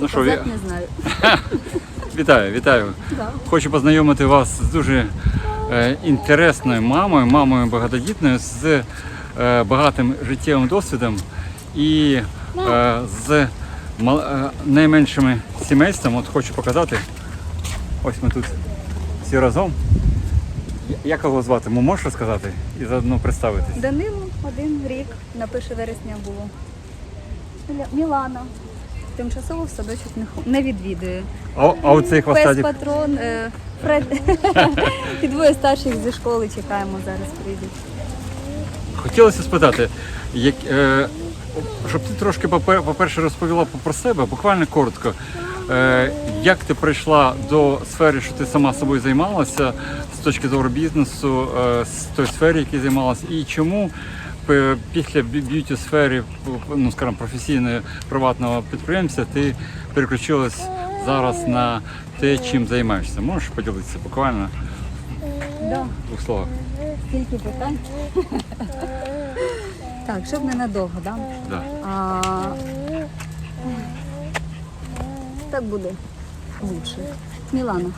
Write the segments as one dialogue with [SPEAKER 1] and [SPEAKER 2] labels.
[SPEAKER 1] Ну що,
[SPEAKER 2] Казати не знаю.
[SPEAKER 1] вітаю, вітаю.
[SPEAKER 2] Да.
[SPEAKER 1] Хочу познайомити вас з дуже е, інтересною мамою, мамою багатодітною з е, багатим життєвим досвідом і е, з мал- е, найменшими сімейством. От хочу показати. Ось ми тут всі разом. Як його звати? Мо- Можеш розказати і заодно представитись?
[SPEAKER 2] Данилу один рік на 1 вересня було. Мілана. Тимчасово в садочок не, хо- не відвідує.
[SPEAKER 1] А, а оцей
[SPEAKER 2] Пес
[SPEAKER 1] хвостатик?
[SPEAKER 2] патрон, е, Фред. І двоє старших зі школи чекаємо, зараз прийдуть.
[SPEAKER 1] Хотілося спитати, як, е, щоб ти трошки попе- по-перше розповіла про себе, буквально коротко. Е, як ти прийшла до сфери, що ти сама собою займалася з точки зору бізнесу, е, з тої сфери, якій займалася, і чому після б'юті сфери, ну скажімо, професійної приватного підприємця, ти переключилась зараз на те, чим займаєшся? Можеш поділитися буквально
[SPEAKER 2] Да.
[SPEAKER 1] двох словах?
[SPEAKER 2] Скільки питань? Так, щоб ненадовго, да?
[SPEAKER 1] Да.
[SPEAKER 2] А... Так буде лучше. Мілана.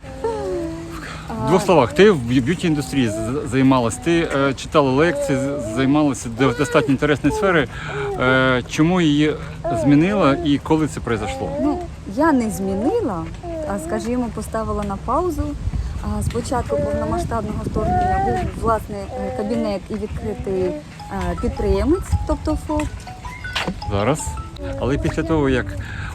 [SPEAKER 1] В двох словах, ти в б'ю- б'юті індустрії займалась, ти е, читала лекції, займалася до- достатньо інтересної сфери. Е, чому її змінила і коли це произошло?
[SPEAKER 2] Ну, я не змінила, а скажімо, поставила на паузу. А, Спочатку повномасштабного вторгнення був власне е, кабінет і відкритий е, підприємець, тобто ФОП.
[SPEAKER 1] Зараз. Але після того, як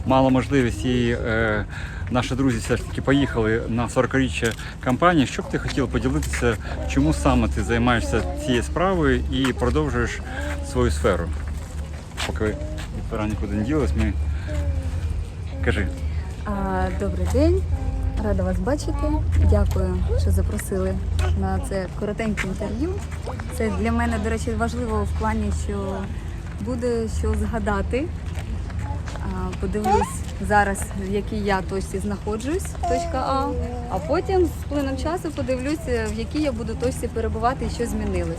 [SPEAKER 1] мала можливість і е, наші друзі все ж таки поїхали на 40-річчя кампанії, що б ти хотів поділитися, чому саме ти займаєшся цією справою і продовжуєш свою сферу? Поки пора нікуди не ділась, ми кажи.
[SPEAKER 2] А, Добрий день, рада вас бачити. Дякую, що запросили на це коротеньке інтерв'ю. Це для мене, до речі, важливо в плані, що буде що згадати. Подивлюсь зараз, в якій я точці знаходжусь, точка А, а потім з плином часу подивлюся, в якій я буду точці перебувати і що змінилось.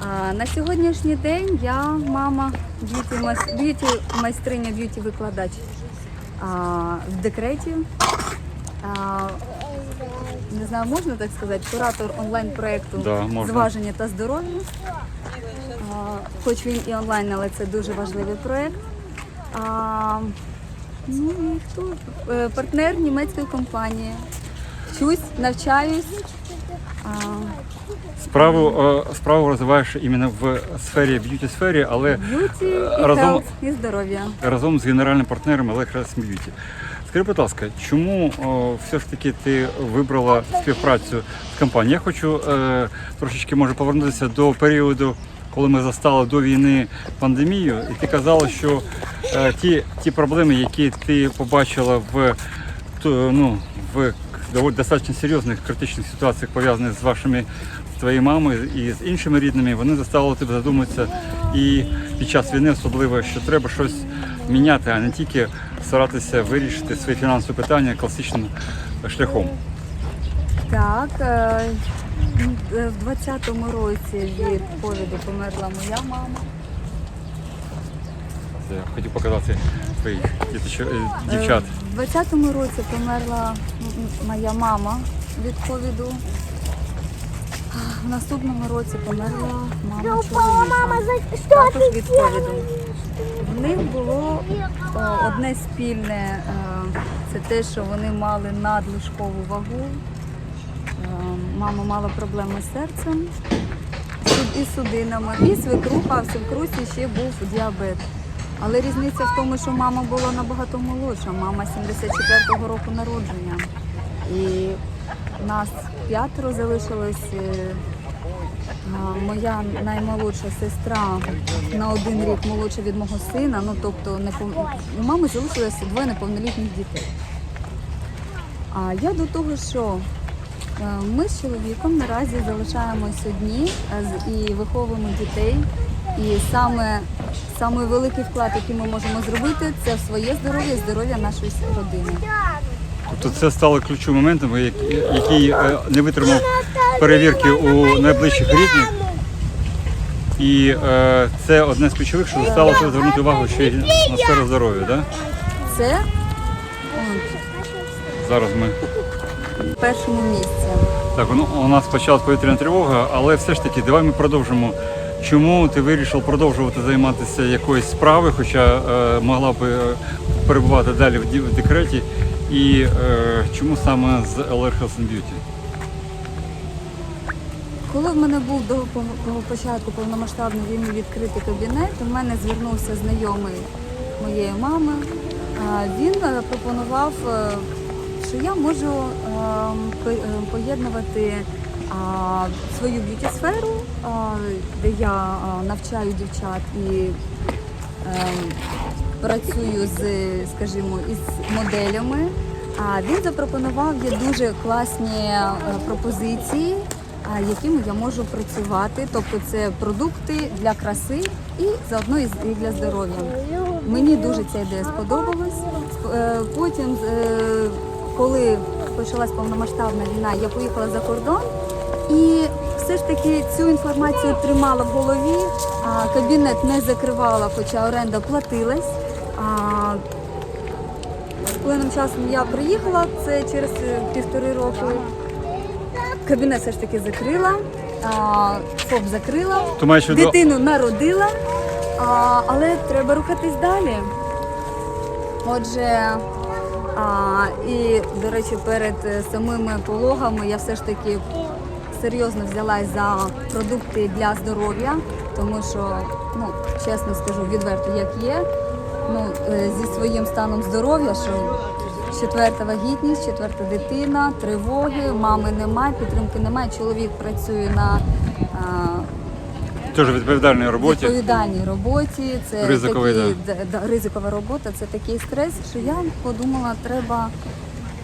[SPEAKER 2] А, на сьогоднішній день я мама, б'юті майстриня, б'юті викладач а, в декреті. А, не знаю, можна так сказати, куратор онлайн-проєкту
[SPEAKER 1] Да.
[SPEAKER 2] Зваження та здоров'я. Хоч він і онлайн, але це дуже важливий проєкт. А, ну і хто? Е, Партнер німецької компанії. Вчусь, навчаюсь. А,
[SPEAKER 1] Справу, е, справу розвиваєш іменно в сфері б'юті сфері, але
[SPEAKER 2] б'юті і
[SPEAKER 1] разом-
[SPEAKER 2] і здоров'я.
[SPEAKER 1] разом з генеральним партнером Electras Beauty. Скажи, будь ласка, чому о, все ж таки ти вибрала співпрацю з компанією? Я хочу е, трошечки може повернутися до періоду, коли ми застали до війни пандемію, і ти казала, що е, ті, ті проблеми, які ти побачила в ну, в доволі достатньо серйозних критичних ситуаціях, пов'язаних з вашими твоєю мамою і з іншими рідними, вони заставили тебе задуматися і під час війни особливо, що треба щось міняти, а не тільки старатися вирішити свої фінансові питання класичним шляхом.
[SPEAKER 2] Так, е, в 20-му році від ковіду померла моя мама.
[SPEAKER 1] Я хотів показати твоїх діточо- е, дівчат.
[SPEAKER 2] Е, В 20-му році померла моя мама від ковіду. В наступному році померла мама чоловіка. Також від ковіду. В них було е, одне спільне, е, це те, що вони мали надлишкову вагу. Е, Мама мала проблеми з серцем і судинами, і свекруха, в свекрусі ще був діабет. Але різниця в тому, що мама була набагато молодша. Мама 74-го року народження. І нас п'ятеро залишилось. е, Моя наймолодша сестра на один рік молодша від мого сина. Ну тобто непов- мами залишилося двоє неповнолітніх дітей. А я до того, що е, ми з чоловіком наразі залишаємось одні е, і виховуємо дітей. І саме самий великий вклад, який ми можемо зробити, це в своє здоров'я і здоров'я нашої родини.
[SPEAKER 1] Тобто це стало ключовим моментом, який, який е, не витримав перевірки у найближчих рідних. І е, це одне з ключових, що тебе звернути увагу ще й на сферу здоров'я, да?
[SPEAKER 2] Це
[SPEAKER 1] Зараз ми
[SPEAKER 2] першому місці.
[SPEAKER 1] Так, ну, у нас почалась повітряна тривога, але все ж таки, давай ми продовжимо. Чому ти вирішив продовжувати займатися якоюсь справою, хоча е, могла би е, перебувати далі в, декреті? І е, чому саме з LR Health and Beauty?
[SPEAKER 2] Коли в мене був до по- по- початку повномасштабної війни відкритий кабінет, до мене звернувся знайомий моєї мами. Він е, пропонував, е, що я можу е, по- е, поєднувати свою б'юті-сферу, де я навчаю дівчат і е, працюю з, скажімо, із моделями. Він запропонував є дуже класні е, пропозиції, якими я можу працювати. Тобто це продукти для краси і заодно і для здоров'я. Мені дуже ця ідея сподобалась. Е, Потім, коли почалась повномасштабна війна, я поїхала за кордон і все ж таки цю інформацію тримала в голові. А, Кабінет не закривала, хоча оренда платилась. Певним часом я приїхала, це через е, півтори роки. Кабінет все ж таки закрила, а, ФОП закрила,
[SPEAKER 1] То маєш в
[SPEAKER 2] дитину народила, а, але треба рухатись далі. Отже, а, і, до речі, перед е, самими пологами я все ж таки серйозно взялась за продукти для здоров'я, тому що, ну, чесно скажу, відверто, як є, ну, е, зі своїм станом здоров'я, що четверта вагітність, четверта дитина, тривоги, мами немає, підтримки немає. Чоловік працює на а,
[SPEAKER 1] Теж відповідальній роботі.
[SPEAKER 2] відповідальній роботі. Це
[SPEAKER 1] Ризиковий,
[SPEAKER 2] такий, да, да, ризикова робота, це такий стрес, що я подумала, треба.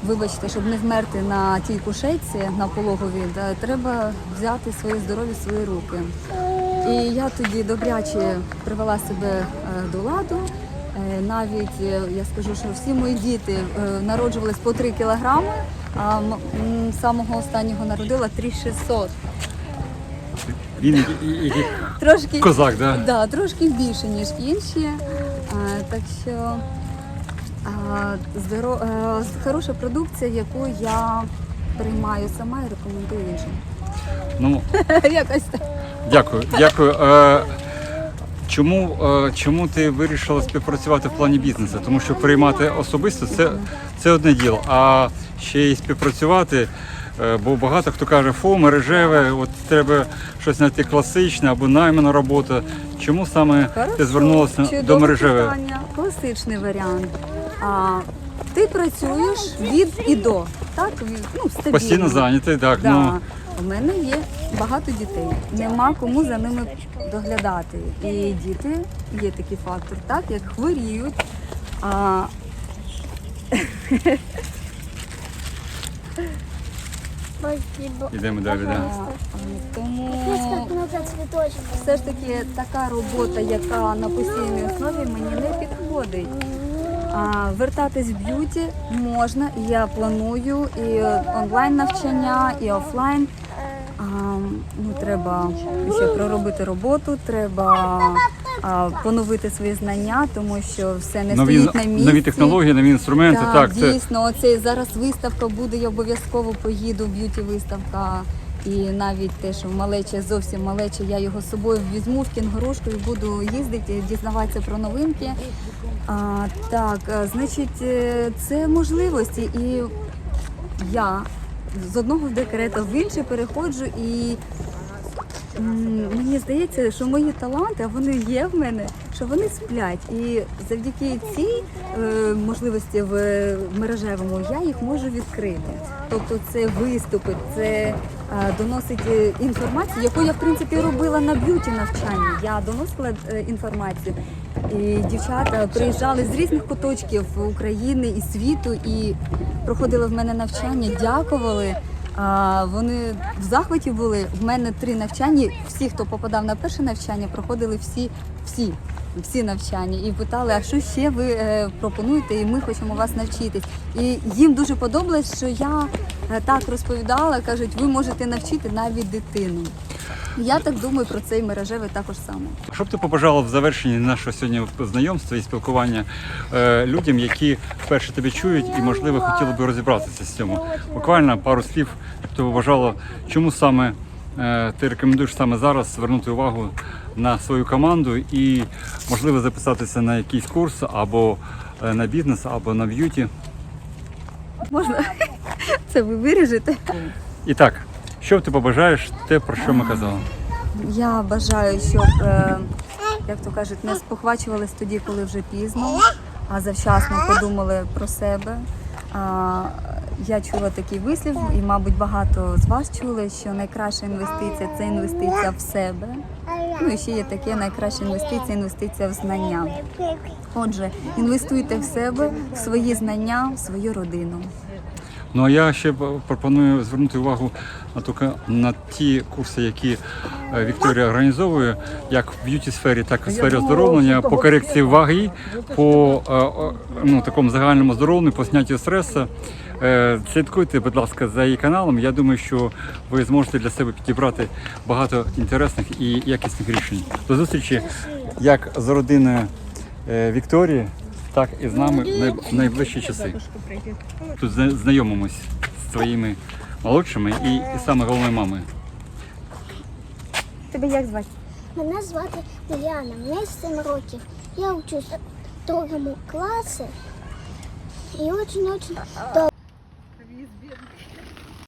[SPEAKER 2] Вибачте, щоб не вмерти на тій кушетці на пологові, да, треба взяти своє здоров'я в свої руки. І я тоді добряче привела себе е, до ладу. Е, Навіть е, я скажу, що всі мої діти народжувались по 3 кілограми, а самого останнього народила 3600.
[SPEAKER 1] Він
[SPEAKER 2] Трошки
[SPEAKER 1] козак, да?
[SPEAKER 2] Да, трошки більше, ніж інші. А, так що а, здоро... а, хороша продукція, яку я приймаю сама і рекомендую іншим.
[SPEAKER 1] Ну,
[SPEAKER 2] Якось так.
[SPEAKER 1] Дякую, дякую. Е, чому, е, чому ти вирішила співпрацювати в плані бізнесу? Тому що приймати особисто це, це одне діло, а ще й співпрацювати. Е, Бо багато хто каже, фу, мережеве, от треба щось знайти класичне або наймана робота. Чому саме ти звернулася
[SPEAKER 2] Чудове
[SPEAKER 1] до мережеве?
[SPEAKER 2] питання. Класичний варіант. А, ти працюєш від і до. Так? Від- Ну, стабільно.
[SPEAKER 1] Постійно зайнятий, так.
[SPEAKER 2] Да.
[SPEAKER 1] Ну,
[SPEAKER 2] У мене є багато дітей. Нема кому за ними доглядати. І діти є такий фактор, так як хворіють. А,
[SPEAKER 3] Спасибо.
[SPEAKER 1] Ідемо далі, да.
[SPEAKER 2] тому
[SPEAKER 3] Как много цветочков.
[SPEAKER 2] все ж таки така робота, яка на постійній основі мені не підходить. А, вертатись в б'юті можна, і я планую і онлайн навчання, і офлайн. А, ну, треба ще проробити роботу, треба поновити свої знання, тому що все не
[SPEAKER 1] нові,
[SPEAKER 2] стоїть на місці.
[SPEAKER 1] нові технології, нові інструменти.
[SPEAKER 2] Так,
[SPEAKER 1] Так, це
[SPEAKER 2] дійсно, оце зараз виставка буде, я обов'язково поїду, б'юті виставка. І навіть те, що малече зовсім малече, я його з собою візьму в кінгурушку і буду їздити, дізнаватися про новинки. А, так, значить, е, це можливості. І я з одного декрета в інший переходжу і Мені здається, що мої таланти, а вони є в мене, що вони сплять. І завдяки цій е, можливості в е, мережевому я їх можу відкрити. Тобто це виступи, це е, доносить е, інформацію, яку я в принципі робила на б'юті навчанні. Я доносила е, інформацію. І дівчата приїжджали з різних куточків України і світу і проходили в мене навчання, дякували. Вони в захваті були. В мене три навчання. Всі, хто попадав на перше навчання, проходили всі, всі, всі навчання і питали, а що ще ви е, пропонуєте, і ми хочемо вас навчитись. І їм дуже подобалось, що я е, так розповідала. кажуть, ви можете навчити навіть дитину. Я так думаю про цей мережевий також само.
[SPEAKER 1] Що б ти побажала в завершенні нашого сьогодні знайомства і спілкування е, людям, які вперше тебе чують і, можливо, хотіли би розібратися з цьому? Буквально пару слів, щоб ти побажала, чому саме е, ти рекомендуєш саме зараз звернути увагу на свою команду і, можливо, записатися на якийсь курс або е, на бізнес, або на б'юті.
[SPEAKER 2] Можна це ви виріжете?
[SPEAKER 1] І так, що б ти побажаєш, те, про що ми казали?
[SPEAKER 2] Я бажаю, щоб, е, як то кажуть, не спохвачувались тоді, коли вже пізно, а завчасно подумали про себе. Я чула такий вислів, і, мабуть, багато з вас чули, що найкраща інвестиція це інвестиція в себе. Ну і ще є таке найкраща інвестиція інвестиція в знання. Отже, інвестуйте в себе, в свої знання, в свою родину.
[SPEAKER 1] Ну а я ще пропоную звернути увагу ту ка- на ті курси, які е, Вікторія організовує, як в б'юті сфері, так і в сфері оздоровлення, по корекції ваги, по е, ну, такому загальному оздоровленню, по зняттю стресу. Е, Слідкуйте, будь ласка, за її каналом. Я думаю, що ви зможете для себе підібрати багато інтересних і якісних рішень. До зустрічі як з родиною Вікторії, так і з нами в най- в найближчі часи. Тут зна- знайомимось з твоїми молодшими і, і саме головною мамою.
[SPEAKER 2] Тебе як звати?
[SPEAKER 3] Мене звати Діана, мені 7 років. Я вчусь в другому класі і дуже-дуже добре.